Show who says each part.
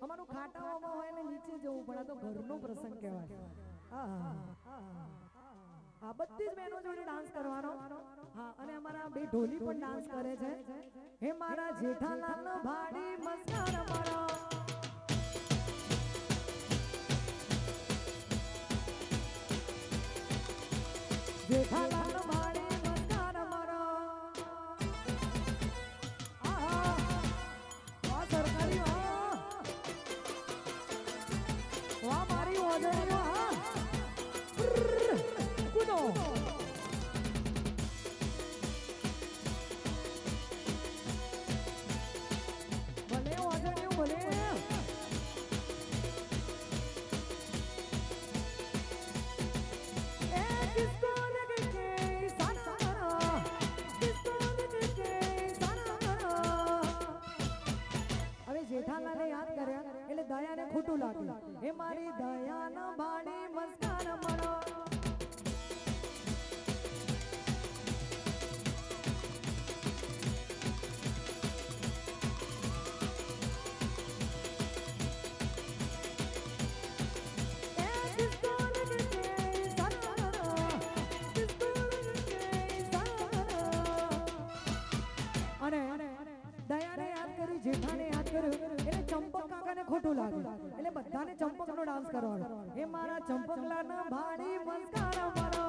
Speaker 1: ઘરનો પ્રસંગ કહેવાય. હા બધી જ બહેનો જોડે ડાન્સ કરવાનો. હા, અને અમારા બે ઢોલી પણ ડાન્સ કરે છે. હે મારા જેઠાલાલ નો ભાડી મસ્કાર મારો જેઠાલાલ જેઠાલાલે યાદ કર્યા? એટલે દયાને ખોટું લાગ્યું. એ મારી દયાના બાણી મસ્કાર મળો યાદ કર્યું જેઠાને યાદ કર્યું, એટલે ચંપક કાકાને ખોટું લાગ્યું. એટલે બધાને ચંપકનો ડાન્સ કરવાનો. એ મારા ચંપકલાના ભાડી મસ્કારા મારો